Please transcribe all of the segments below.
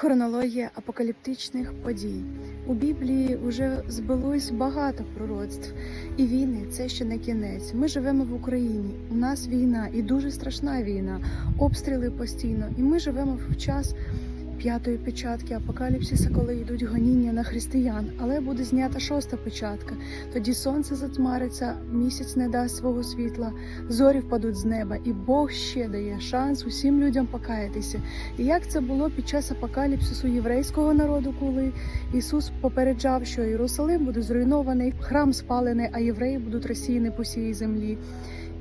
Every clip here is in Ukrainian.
Хронологія апокаліптичних подій. У Біблії вже збилось багато пророцтв, і війни це ще не кінець. Ми живемо в Україні. У нас війна і дуже страшна війна, обстріли постійно. І ми живемо в час п'ятої печатки апокаліпсиса, коли йдуть гоніння на християн. Але буде знята шоста печатка. Тоді сонце затьмариться, місяць не дасть свого світла, зорі впадуть з неба, і Бог ще дає шанс усім людям покаятися. І як це було під час апокаліпсису єврейського народу, коли Ісус попереджав, що Єрусалим буде зруйнований, храм спалений, а євреї будуть розсіяні по всій землі.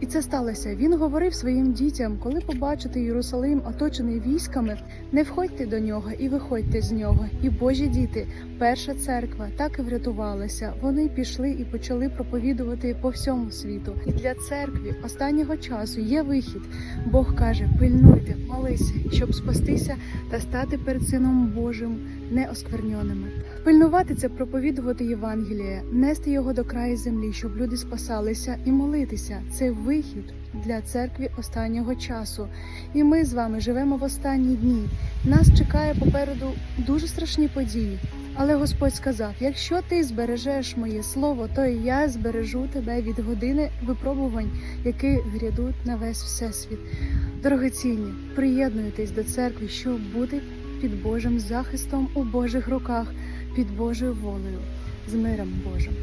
І це сталося. Він говорив своїм дітям, коли побачите Єрусалим оточений військами, не входьте до нього і виходьте з нього. І Божі діти, перша церква, так і врятувалася. Вони пішли і почали проповідувати по всьому світу. І для церкви останнього часу є вихід. Бог каже: пильнуйте, молися, щоб спастися та стати перед Сином Божим неоскверненими. Пильнувати це проповідувати Євангеліє, нести його до краю землі, щоб люди спасалися і молитися. Це вихід для церкви останнього часу. І ми з вами живемо в останні дні. Нас чекає попереду дуже страшні події. Але Господь сказав: якщо ти збережеш моє слово, то і я збережу тебе від години випробувань, які грядуть на весь всесвіт. Дорогоцінні, приєднуйтесь до церкви, щоб бути під Божим захистом у Божих руках, під Божою волею, з миром Божим.